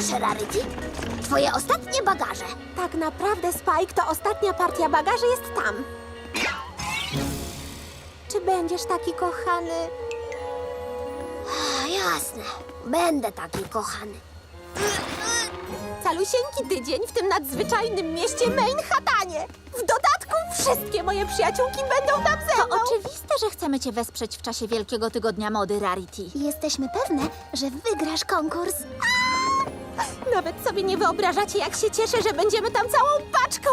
Proszę, Rarity. Twoje ostatnie bagaże. Tak naprawdę, Spike, to ostatnia partia bagaży jest tam. Czy będziesz taki kochany? A, jasne. Będę taki kochany. Calusieńki tydzień w tym nadzwyczajnym mieście Manhattanie. W dodatku wszystkie moje przyjaciółki będą tam ze To mną. oczywiste, że chcemy cię wesprzeć w czasie Wielkiego Tygodnia Mody Rarity. Jesteśmy pewne, że wygrasz konkurs. Nawet sobie nie wyobrażacie, jak się cieszę, że będziemy tam całą paczką.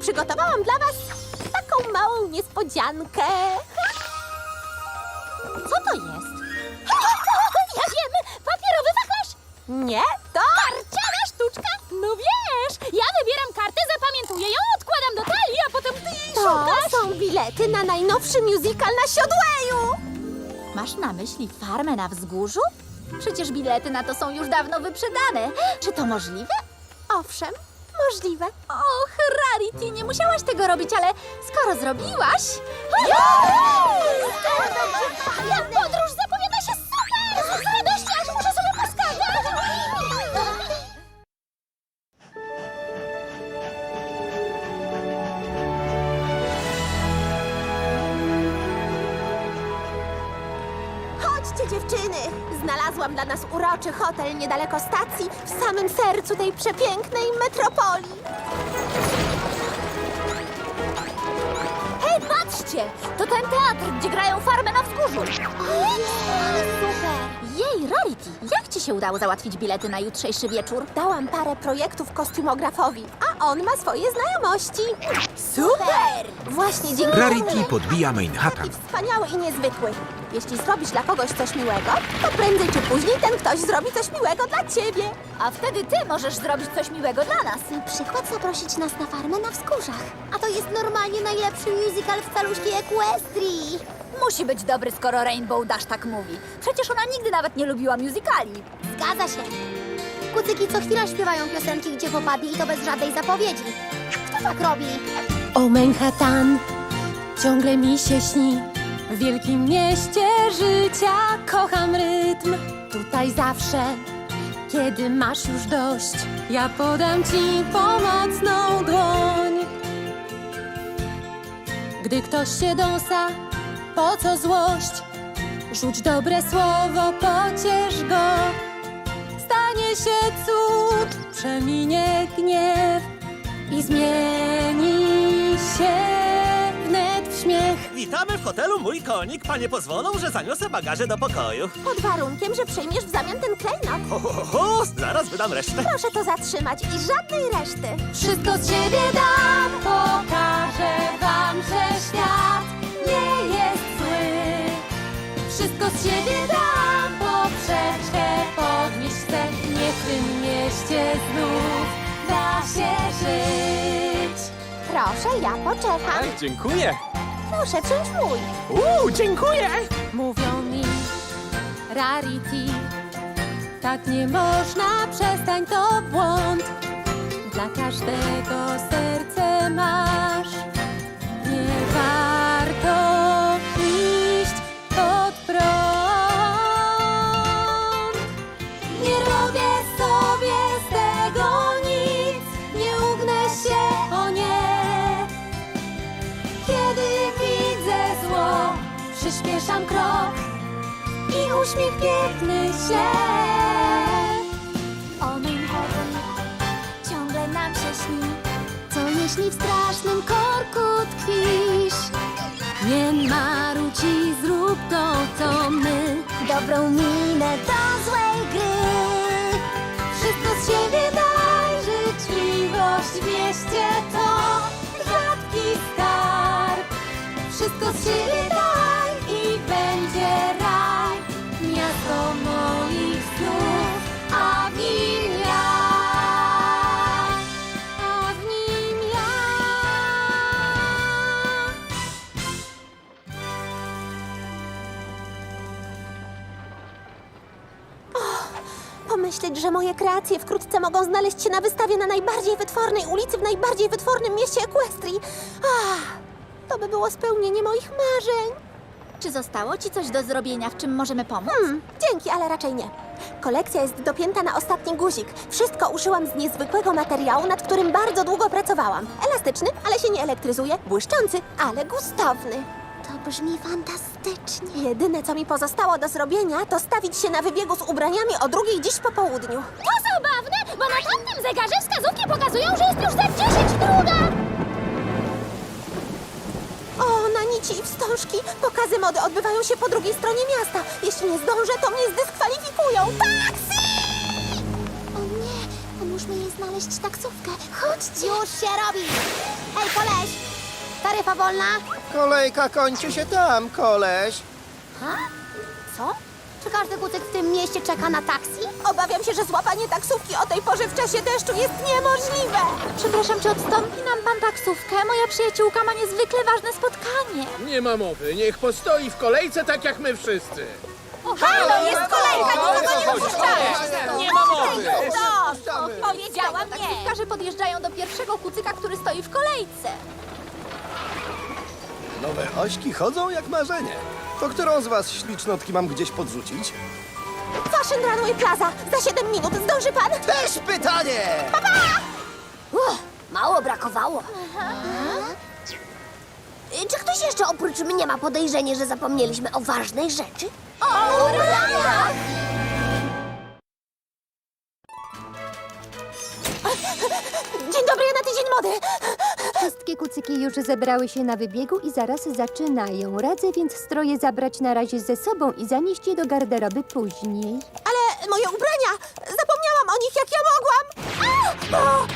Przygotowałam dla was taką małą niespodziankę. Co to jest? Ja wiem! Papierowy wachlarz! Nie, to... Karciana sztuczka? No wiesz, ja wybieram kartę, zapamiętuję ją, odkładam do talii, a potem ty jej To szukasz. są bilety na najnowszy musical na Siodłaju. Masz na myśli farmę na wzgórzu? Przecież bilety na to są już dawno wyprzedane. Czy to możliwe? Owszem, możliwe. Och, Rarity, nie musiałaś tego robić, ale skoro zrobiłaś... Podróż zapowiada Znalazłam dla nas uroczy hotel niedaleko stacji, w samym sercu tej przepięknej metropolii. Hej, patrzcie! To ten teatr, gdzie grają farmę na wzgórzu. Super. Jej, Rarity, jak ci się udało załatwić bilety na jutrzejszy wieczór? Dałam parę projektów kostiumografowi, a on ma swoje znajomości. Super! Właśnie dzięki Rarity temu podbija taki Manhattan. wspaniały i niezwykły. Jeśli zrobisz dla kogoś coś miłego, to prędzej czy później ten ktoś zrobi coś miłego dla ciebie. A wtedy ty możesz zrobić coś miłego dla nas. Na przykład zaprosić nas na farmę na wzgórzach. A to jest normalnie najlepszy musical w caluszki Equestrii. Musi być dobry, skoro Rainbow Dash tak mówi. Przecież ona nigdy nawet nie lubiła musicali. Zgadza się. Kucyki co chwila śpiewają piosenki, gdzie popadli i to bez żadnej zapowiedzi. Kto tak robi? O Manhattan, ciągle mi się śni. W wielkim mieście życia kocham rytm. Tutaj zawsze, kiedy masz już dość, ja podam ci pomocną dłoń. Gdy ktoś się dąsa, po co złość? Rzuć dobre słowo, pociesz go. Stanie się cud, przeminie gniew i zmieni się wnet w śmiech. Witamy w hotelu Mój Konik. Panie pozwolą, że zaniosę bagaże do pokoju. Pod warunkiem, że przyjmiesz w zamian ten klejnot. Ho, ho, ho, zaraz wydam resztę. Proszę to zatrzymać i żadnej reszty. Wszystko z siebie dam, pokażę wam, że świat nie jest zły. Wszystko z siebie dam, poprzeczkę podnieść chcę. Niech w tym mieście znów Proszę, ja poczekam. dziękuję. Proszę, wziąć mój. Uuu, dziękuję. Mówią mi Rarity Tak nie można, przestań to błąd Dla każdego serce masz przyspieszam krok i uśmiech piękny się. O Manhattan ciągle nam się śni. Co jeśli w strasznym korku tkwisz? Nie marudź i zrób to, co my. Dobrą minę do złej gry. Wszystko z siebie daj, życzliwość w mieście to rzadki skarb. Wszystko z siebie daj wkrótce mogą znaleźć się na wystawie na najbardziej wytwornej ulicy w najbardziej wytwornym mieście Equestrii. Ah, to by było spełnienie moich marzeń. Czy zostało ci coś do zrobienia, w czym możemy pomóc? Hmm, dzięki, ale raczej nie. Kolekcja jest dopięta na ostatni guzik. Wszystko uszyłam z niezwykłego materiału, nad którym bardzo długo pracowałam. Elastyczny, ale się nie elektryzuje. Błyszczący, ale gustowny. To brzmi fantastycznie. Jedyne, co mi pozostało do zrobienia, to stawić się na wybiegu z ubraniami o drugiej dziś po południu. To zabawne, bo na tamtym zegarze wskazówki pokazują, że jest już za 10 druga. O, na nici i wstążki. Pokazy mody odbywają się po drugiej stronie miasta. Jeśli nie zdążę, to mnie zdyskwalifikują. Taksi! O nie, pomóżmy jej znaleźć taksówkę. Chodźcie. Już się robi. Hej, koleś. Taryfa wolna. Kolejka kończy się tam, koleś. Co? Czy każdy kucyk w tym mieście czeka na taksi? Obawiam się, że złapanie taksówki o tej porze w czasie deszczu jest niemożliwe. Przepraszam, czy odstąpi nam pan taksówkę? Moja przyjaciółka ma niezwykle ważne spotkanie. Nie ma mowy, niech postoi w kolejce tak jak my wszyscy. Halo, jest kolejka, nikogo nie wpuszczamy. Nie ma mowy! Powiedziałam nie. Taksówkarze podjeżdżają do pierwszego kucyka, który stoi w kolejce. Nowe ośki chodzą jak marzenie. To którą z was ślicznotki mam gdzieś podrzucić? Fashion Runway Plaza. Za 7 minut zdąży pan? Też pytanie! Mało brakowało. Y, Czy ktoś jeszcze oprócz mnie ma podejrzenie, że zapomnieliśmy o ważnej rzeczy? O, rana! Dzień dobry na tydzień mody. Wszystkie kucyki już zebrały się na wybiegu i zaraz zaczynają. Radzę więc stroje zabrać na razie ze sobą i zanieść je do garderoby później. Ale moje ubrania! Zapomniałam o nich, jak ja mogłam! A! O!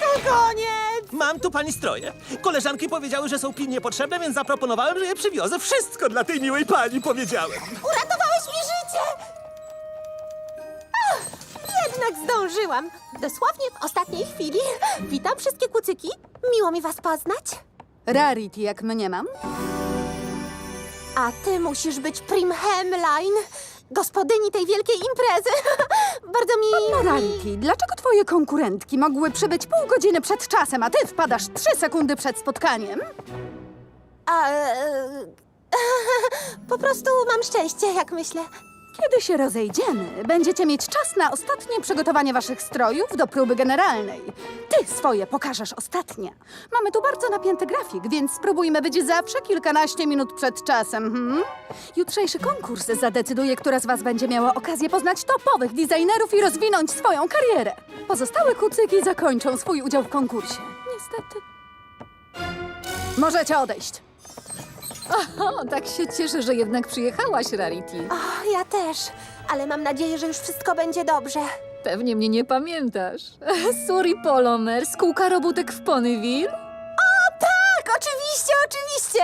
To koniec! Mam tu pani stroje. Koleżanki powiedziały, że są pilnie potrzebne, więc zaproponowałem, że je przywiozę. Wszystko dla tej miłej pani powiedziałem. Uratowałeś mi życie! Jednak zdążyłam. Dosłownie w ostatniej chwili. Witam wszystkie kucyki. Miło mi was poznać. Rarity, jak mnie mam? A ty musisz być Prim Hemline, gospodyni tej wielkiej imprezy. Bardzo mi... Rarity, dlaczego twoje konkurentki mogły przybyć pół godziny przed czasem, a ty wpadasz trzy sekundy przed spotkaniem? A, e, po prostu mam szczęście, jak myślę. Kiedy się rozejdziemy, będziecie mieć czas na ostatnie przygotowanie waszych strojów do próby generalnej. Ty swoje pokażesz ostatnie. Mamy tu bardzo napięty grafik, więc spróbujmy być zawsze kilkanaście minut przed czasem. Hmm? Jutrzejszy konkurs zadecyduje, która z was będzie miała okazję poznać topowych designerów i rozwinąć swoją karierę. Pozostałe kucyki zakończą swój udział w konkursie. Niestety. Możecie odejść. O, tak się cieszę, że jednak przyjechałaś, Rarity. O, ja też, ale mam nadzieję, że już wszystko będzie dobrze. Pewnie mnie nie pamiętasz. Suri Polomer, skółka robótek w Ponyville? Tak, oczywiście, oczywiście.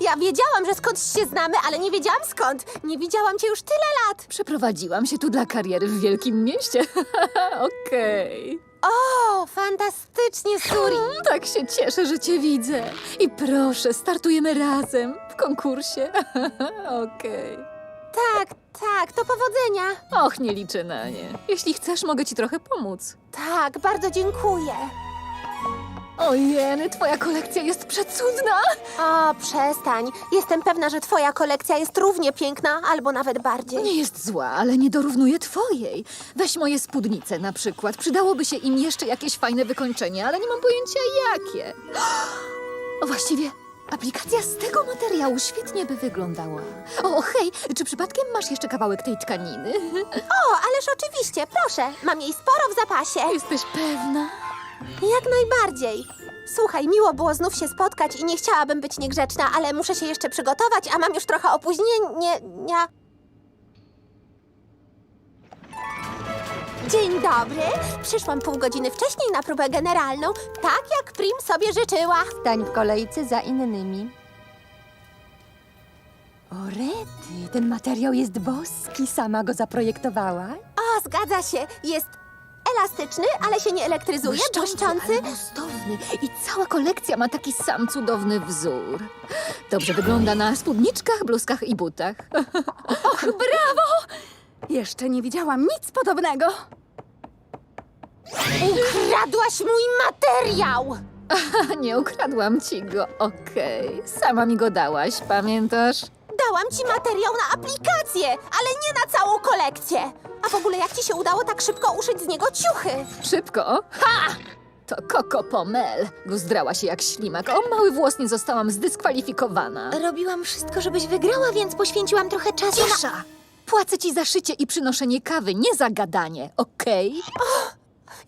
Ja wiedziałam, że skądś się znamy, ale nie wiedziałam skąd. Nie widziałam cię już tyle lat. Przeprowadziłam się tu dla kariery w wielkim mieście. Okej. O, fantastycznie, Suri. Tak się cieszę, że cię widzę. I proszę, startujemy razem w konkursie. Okej. Tak, tak, to powodzenia. Och, nie liczę na nie. Jeśli chcesz, mogę ci trochę pomóc. Tak, bardzo dziękuję. Ojeny, twoja kolekcja jest przecudna. O, przestań. Jestem pewna, że twoja kolekcja jest równie piękna, albo nawet bardziej. Nie jest zła, ale nie dorównuje twojej. Weź moje spódnice na przykład. Przydałoby się im jeszcze jakieś fajne wykończenie, ale nie mam pojęcia jakie. O, właściwie aplikacja z tego materiału świetnie by wyglądała. O, hej, czy przypadkiem masz jeszcze kawałek tej tkaniny? O, ależ oczywiście, proszę. Mam jej sporo w zapasie. Jesteś pewna? Jak najbardziej. Słuchaj, miło było znów się spotkać i nie chciałabym być niegrzeczna, ale muszę się jeszcze przygotować, a mam już trochę opóźnienia. Dzień dobry. Przyszłam pół godziny wcześniej na próbę generalną, tak jak Prim sobie życzyła. Stań w kolejce za innymi. O, Rety, ten materiał jest boski. Sama go zaprojektowała? O, zgadza się. Jest elastyczny, ale się nie elektryzuje, błyszczący. ale gustowny. I cała kolekcja ma taki sam cudowny wzór. Dobrze wygląda na spódniczkach, bluzkach i butach. Och, brawo! Jeszcze nie widziałam nic podobnego. Ukradłaś mój materiał! Nie ukradłam ci go, okej. Sama mi go dałaś, pamiętasz? Dałam ci materiał na aplikację, ale nie na całą kolekcję. A w ogóle jak ci się udało tak szybko uszyć z niego ciuchy? Szybko? Ha! To Coco Pomel. Guzdrała się jak ślimak. O mały włos nie zostałam zdyskwalifikowana. Robiłam wszystko, żebyś wygrała, więc poświęciłam trochę czasu na... Cisza! Płacę ci za szycie i przynoszenie kawy, nie za gadanie, okej?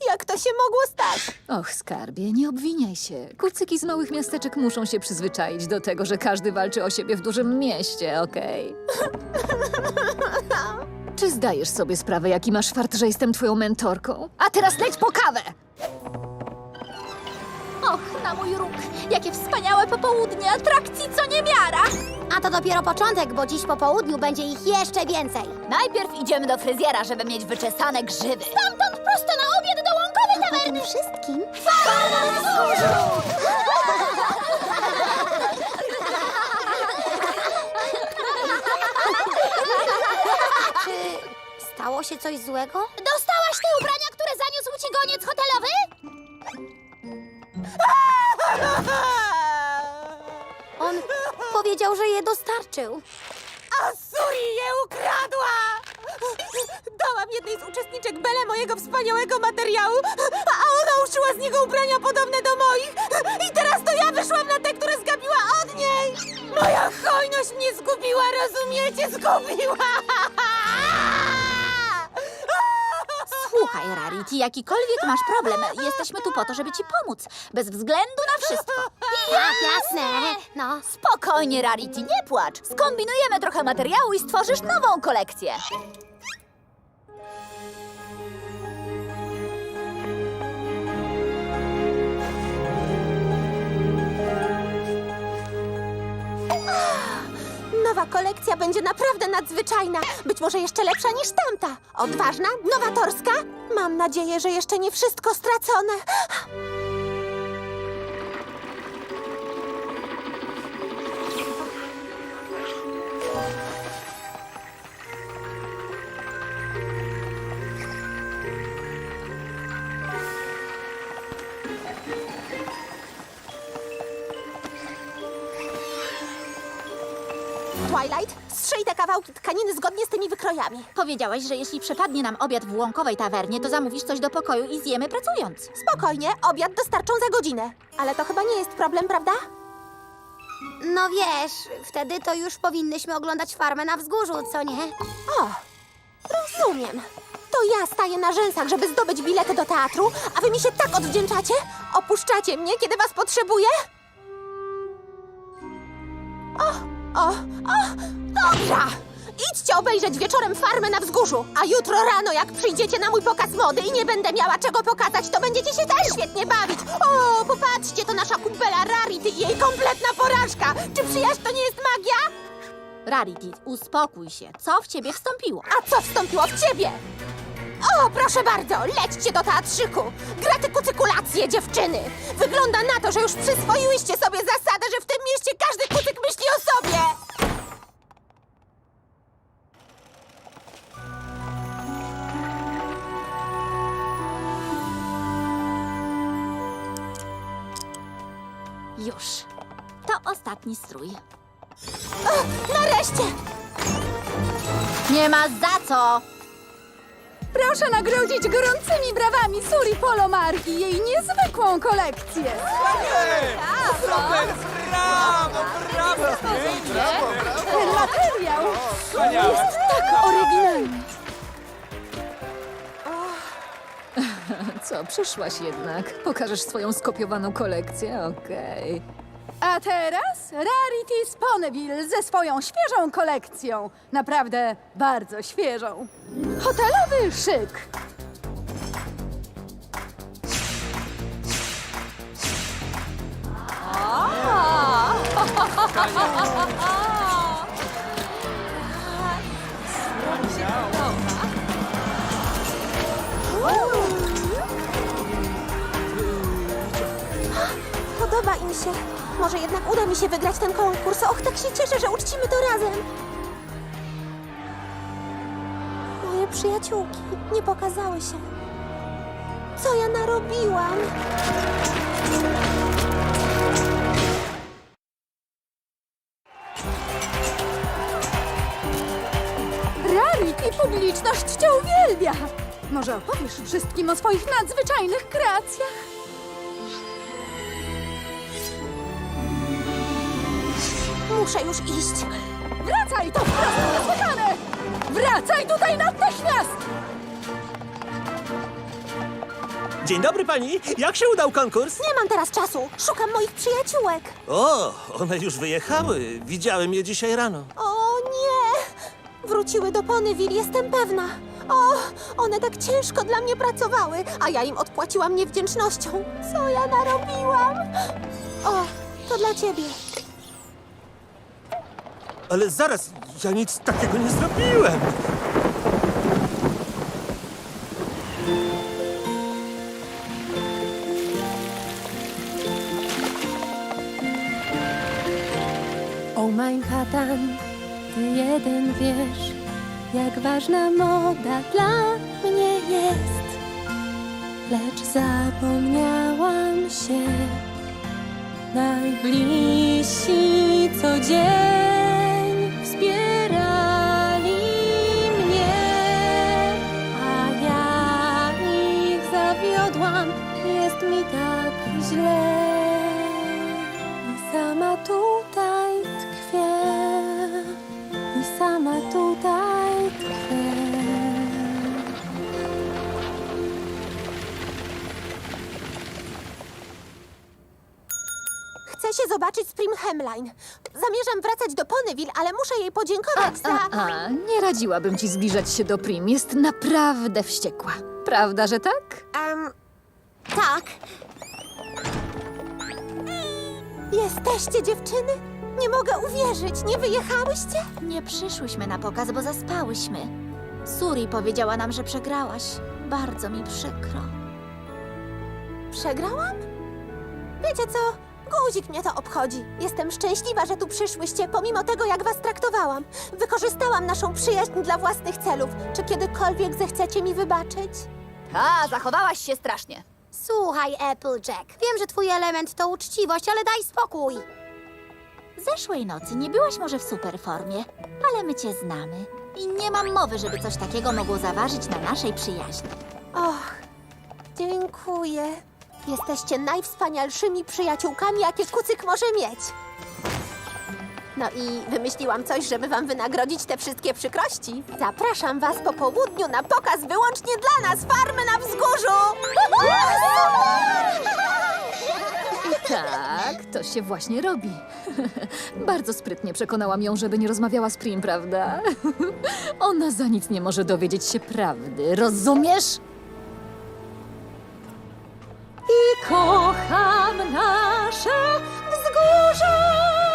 Jak to się mogło stać? Och, skarbie, nie obwiniaj się. Kucyki z małych miasteczek muszą się przyzwyczaić do tego, że każdy walczy o siebie w dużym mieście, okej? Czy zdajesz sobie sprawę, jaki masz fart, że jestem twoją mentorką? A teraz leć po kawę! Och, na mój róg! Jakie wspaniałe popołudnie atrakcji, co niemiara! A to dopiero początek, bo dziś po południu będzie ich jeszcze więcej. Najpierw idziemy do fryzjera, żeby mieć wyczesane grzywy. Stamtąd prosto na obiad do łąkowej A tawerny! tym wszystkim... Czy stało się coś złego? Dostałaś te ubrania, które zaniósł ci goniec hotelowy? Powiedział, że je dostarczył. Suri je ukradła! Dałam jednej z uczestniczek Bele mojego wspaniałego materiału, a ona uszyła z niego ubrania podobne do moich. I teraz to ja wyszłam na te, które zgabiła od niej. Moja hojność mnie zgubiła, rozumiecie? Zgubiła! Słuchaj, Rarity, jakikolwiek masz problem, jesteśmy tu po to, żeby ci pomóc. Bez względu na wszystko. Tak, jasne. No, Spokojnie, Rarity, nie płacz. Skombinujemy trochę materiału i stworzysz nową kolekcję. Nowa kolekcja będzie naprawdę nadzwyczajna. Być może jeszcze lepsza niż tamta. Odważna, nowatorska. Mam nadzieję, że jeszcze nie wszystko stracone. Twilight, strzyj te kawałki tkaniny zgodnie z tymi wykrojami. Powiedziałaś, że jeśli przepadnie nam obiad w łąkowej tawernie, to zamówisz coś do pokoju i zjemy pracując. Spokojnie, obiad dostarczą za godzinę. Ale to chyba nie jest problem, prawda? no wiesz, wtedy to już powinnyśmy oglądać farmę na wzgórzu, co nie? O, rozumiem. To ja staję na rzęsach, żeby zdobyć bilety do teatru, a wy mi się tak odwdzięczacie? Opuszczacie mnie, kiedy was potrzebuję? O, o, dobrze! Idźcie obejrzeć wieczorem farmę na wzgórzu, a jutro rano, jak przyjdziecie na mój pokaz mody i nie będę miała czego pokazać, to będziecie się też świetnie bawić. O, popatrzcie, to nasza kumpela Rarity i jej kompletna porażka. Czy przyjaźń to nie jest magia? Rarity, uspokój się. Co w ciebie wstąpiło? A co wstąpiło w ciebie? O, proszę bardzo, lećcie do teatrzyku. Gratykucykulacje, dziewczyny. Wygląda na to, że już przyswoiłyście sobie zasadę, że w tym mieście każdy kucyk myśli o sobie. Już. To ostatni strój. Nareszcie! Nie ma za co! Proszę nagrodzić gorącymi brawami Suri Polomar i jej niezwykłą kolekcję. Ten materiał jest tak oryginalny. Co, przyszłaś jednak? Pokażesz swoją skopiowaną kolekcję? Okej. A teraz Rarity z ze swoją świeżą kolekcją. Naprawdę bardzo świeżą. Hotelowy szyk. Podoba im się. Może jednak uda mi się wygrać ten konkurs. Och, tak się cieszę, że uczcimy to razem. Moje przyjaciółki nie pokazały się. Co ja narobiłam? I publiczność cię uwielbia. Może opowiesz wszystkim o swoich nadzwyczajnych kreacjach? Muszę już iść. Wracaj, to wprost niesłychane! Wracaj tutaj natychmiast! Dzień dobry pani, jak się udał konkurs? Nie mam teraz czasu. Szukam moich przyjaciółek. O, one już wyjechały. Widziałem je dzisiaj rano. O nie! Wróciły do Ponyville, jestem pewna. O, one tak ciężko dla mnie pracowały, a ja im odpłaciłam niewdzięcznością. Co ja narobiłam? O, to dla ciebie. Ale zaraz, ja nic takiego nie zrobiłem. O Manhattan, ty jeden wiesz, jak ważna moda dla mnie jest. Lecz zapomniałam się, najbliżsi co jest mi tak źle. I sama tutaj tkwię, i sama tutaj tkwię. Chcę się zobaczyć z Prim Hemline. Zamierzam wracać do Ponyville, ale muszę jej podziękować za... A, a, nie radziłabym ci zbliżać się do Prim. Jest naprawdę wściekła. Prawda, że tak? Em, tak. Jesteście dziewczyny? Nie mogę uwierzyć, nie wyjechałyście? Nie przyszłyśmy na pokaz, bo zaspałyśmy. Suri powiedziała nam, że przegrałaś. Bardzo mi przykro. Przegrałam? Wiecie co? Guzik mnie to obchodzi. Jestem szczęśliwa, że tu przyszłyście, pomimo tego, jak was traktowałam. Wykorzystałam naszą przyjaźń dla własnych celów. Czy kiedykolwiek zechcecie mi wybaczyć? A, zachowałaś się strasznie. Słuchaj, Applejack, wiem, że twój element to uczciwość, ale daj spokój. Zeszłej nocy nie byłaś może w super formie, ale my cię znamy. I nie mam mowy, żeby coś takiego mogło zaważyć na naszej przyjaźni. Och, dziękuję. Jesteście najwspanialszymi przyjaciółkami, jakie kucyk może mieć. No i wymyśliłam coś, żeby wam wynagrodzić te wszystkie przykrości. Zapraszam was po południu na pokaz wyłącznie dla nas, farmy na wzgórzu! Tak, to się właśnie robi. Bardzo sprytnie przekonałam ją, żeby nie rozmawiała z Prim, prawda? Ona za nic nie może dowiedzieć się prawdy, rozumiesz? I kocham nasze wzgórze.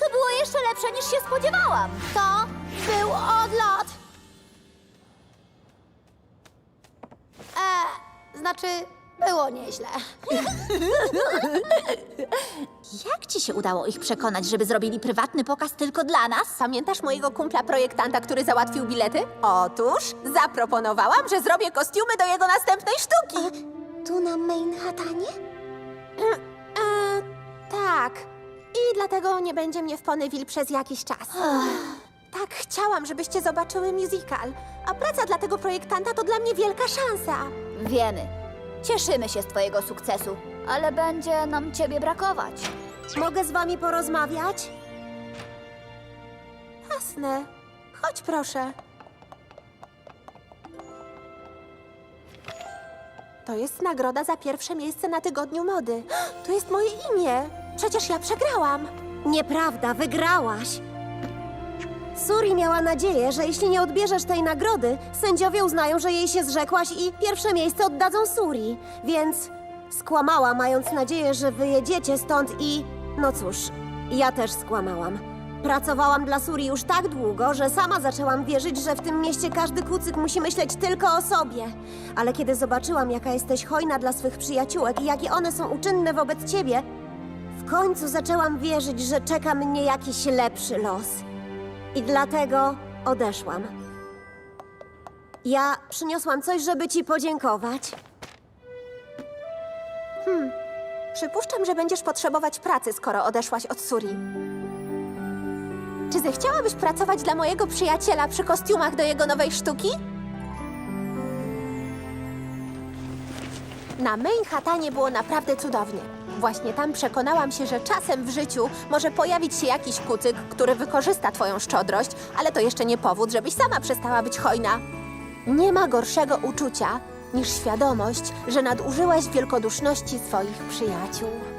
To było jeszcze lepsze niż się spodziewałam. To był odlot. E, znaczy, było nieźle. Jak ci się udało ich przekonać, żeby zrobili prywatny pokaz tylko dla nas? Pamiętasz mojego kumpla projektanta, który załatwił bilety? Otóż zaproponowałam, że zrobię kostiumy do jego następnej sztuki. Tu na Manhattanie? E, tak. I dlatego nie będzie mnie w Ponyville przez jakiś czas. Tak chciałam, żebyście zobaczyły musical. A praca dla tego projektanta to dla mnie wielka szansa. Wiemy. Cieszymy się z twojego sukcesu, ale będzie nam ciebie brakować. Mogę z wami porozmawiać? Jasne. Chodź proszę. To jest nagroda za pierwsze miejsce na tygodniu mody. To jest moje imię. Przecież ja przegrałam. Nieprawda, wygrałaś. Suri miała nadzieję, że jeśli nie odbierzesz tej nagrody, sędziowie uznają, że jej się zrzekłaś i pierwsze miejsce oddadzą Suri. Więc skłamała, mając nadzieję, że wyjedziecie stąd i... No cóż, ja też skłamałam. Pracowałam dla Suri już tak długo, że sama zaczęłam wierzyć, że w tym mieście każdy kucyk musi myśleć tylko o sobie. Ale kiedy zobaczyłam, jaka jesteś hojna dla swych przyjaciółek i jakie one są uczynne wobec ciebie, w końcu zaczęłam wierzyć, że czeka mnie jakiś lepszy los. I dlatego odeszłam. Ja przyniosłam coś, żeby ci podziękować. Hmm. Przypuszczam, że będziesz potrzebować pracy, skoro odeszłaś od Suri. Czy zechciałabyś pracować dla mojego przyjaciela przy kostiumach do jego nowej sztuki? Na Manhattanie było naprawdę cudownie. Właśnie tam przekonałam się, że czasem w życiu może pojawić się jakiś kucyk, który wykorzysta twoją szczodrość, ale to jeszcze nie powód, żebyś sama przestała być hojna. Nie ma gorszego uczucia niż świadomość, że nadużyłaś wielkoduszności swoich przyjaciół.